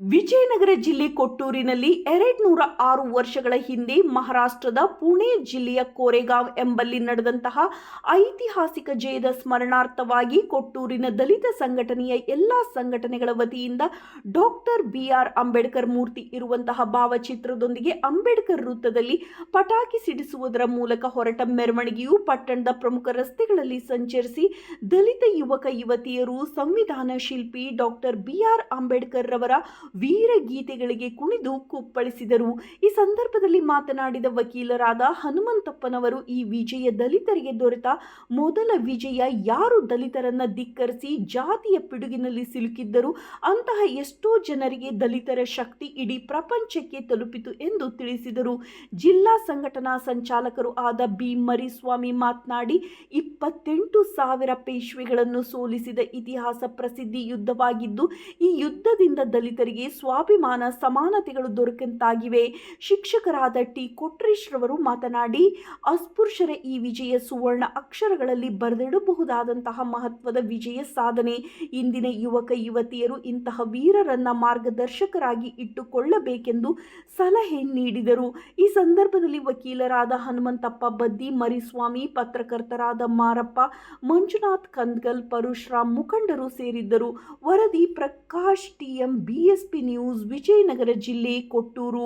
ವಿಜಯನಗರ ಜಿಲ್ಲೆ ಕೊಟ್ಟೂರಿನಲ್ಲಿ ಎರಡ್ ನೂರ ಆರು ವರ್ಷಗಳ ಹಿಂದೆ ಮಹಾರಾಷ್ಟ್ರದ ಪುಣೆ ಜಿಲ್ಲೆಯ ಕೋರೆಗಾಂವ್ ಎಂಬಲ್ಲಿ ನಡೆದಂತಹ ಐತಿಹಾಸಿಕ ಜಯದ ಸ್ಮರಣಾರ್ಥವಾಗಿ ಕೊಟ್ಟೂರಿನ ದಲಿತ ಸಂಘಟನೆಯ ಎಲ್ಲ ಸಂಘಟನೆಗಳ ವತಿಯಿಂದ ಡಾಕ್ಟರ್ ಬಿ ಆರ್ ಅಂಬೇಡ್ಕರ್ ಮೂರ್ತಿ ಇರುವಂತಹ ಭಾವಚಿತ್ರದೊಂದಿಗೆ ಅಂಬೇಡ್ಕರ್ ವೃತ್ತದಲ್ಲಿ ಪಟಾಕಿ ಸಿಡಿಸುವುದರ ಮೂಲಕ ಹೊರಟ ಮೆರವಣಿಗೆಯು ಪಟ್ಟಣದ ಪ್ರಮುಖ ರಸ್ತೆಗಳಲ್ಲಿ ಸಂಚರಿಸಿ ದಲಿತ ಯುವಕ ಯುವತಿಯರು ಸಂವಿಧಾನ ಶಿಲ್ಪಿ ಡಾಕ್ಟರ್ ಬಿ ಆರ್ ಅಂಬೇಡ್ಕರ್ ರವರ ವೀರ ಗೀತೆಗಳಿಗೆ ಕುಣಿದು ಕುಪ್ಪಳಿಸಿದರು. ಈ ಸಂದರ್ಭದಲ್ಲಿ ಮಾತನಾಡಿದ ವಕೀಲರಾದ ಹನುಮಂತಪ್ಪನವರು, ಈ ವಿಜಯ ದಲಿತರಿಗೆ ದೊರೆತ ಮೊದಲ ವಿಜಯ ಯಾರು ದಲಿತರನ್ನ ಧಿಕ್ಕರಿಸಿ ಜಾತಿಯ ಪಿಡುಗಿನಲ್ಲಿ ಸಿಲುಕಿದ್ದರು, ಅಂತಹ ಎಷ್ಟೋ ಜನರಿಗೆ ದಲಿತರ ಶಕ್ತಿ ಇಡೀ ಪ್ರಪಂಚಕ್ಕೆ ತಲುಪಿತು ಎಂದು ತಿಳಿಸಿದರು. ಜಿಲ್ಲಾ ಸಂಘಟನಾ ಸಂಚಾಲಕರು ಆದ ಬಿ ಮರಿಸ್ವಾಮಿ ಮಾತನಾಡಿ, ಇಪ್ಪತ್ತೆಂಟು ಸಾವಿರ ಪೇಶ್ವೆಗಳನ್ನು ಸೋಲಿಸಿದ ಇತಿಹಾಸ ಪ್ರಸಿದ್ಧಿ ಯುದ್ಧವಾಗಿದ್ದು, ಈ ಯುದ್ಧದಿಂದ ದಲಿತರಿಗೆ ಸ್ವಾಭಿಮಾನ ಸಮಾನತೆಗಳು ದೊರಕಂತಾಗಿವೆ ಶಿಕ್ಷಕರಾದ ಟಿ. ಕೊಟ್ರೇಶ್ರವರು ಮಾತನಾಡಿ, ಅಸ್ಪೃಶ್ಯರ ಈ ವಿಜಯ ಸುವರ್ಣ ಅಕ್ಷರಗಳಲ್ಲಿ ಬರೆದಿಡಬಹುದಾದಂತಹ ಮಹತ್ವದ ವಿಜಯ ಸಾಧನೆ. ಇಂದಿನ ಯುವಕ, ಯುವತಿಯರು ಇಂತಹ ವೀರರನ್ನ ಮಾರ್ಗದರ್ಶಕರಾಗಿ ಇಟ್ಟುಕೊಳ್ಳಬೇಕೆಂದು ಸಲಹೆ ನೀಡಿದರು. ಈ ಸಂದರ್ಭದಲ್ಲಿ ವಕೀಲರಾದ ಹನುಮಂತಪ್ಪ ಬದ್ದಿ, ಮರಿಸ್ವಾಮಿ, ಪತ್ರಕರ್ತರಾದ ಮಾರಪ್ಪ, ಮಂಜುನಾಥ್ ಕಂದ್ಗಲ್, ಪರಶುರಾಮ್ ಮುಖಂಡರು ಸೇರಿದ್ದರು. ವರದಿ Prakash TM BSP news Vijayanagara ಜಿಲ್ಲೆ ಕೊಟ್ಟೂರು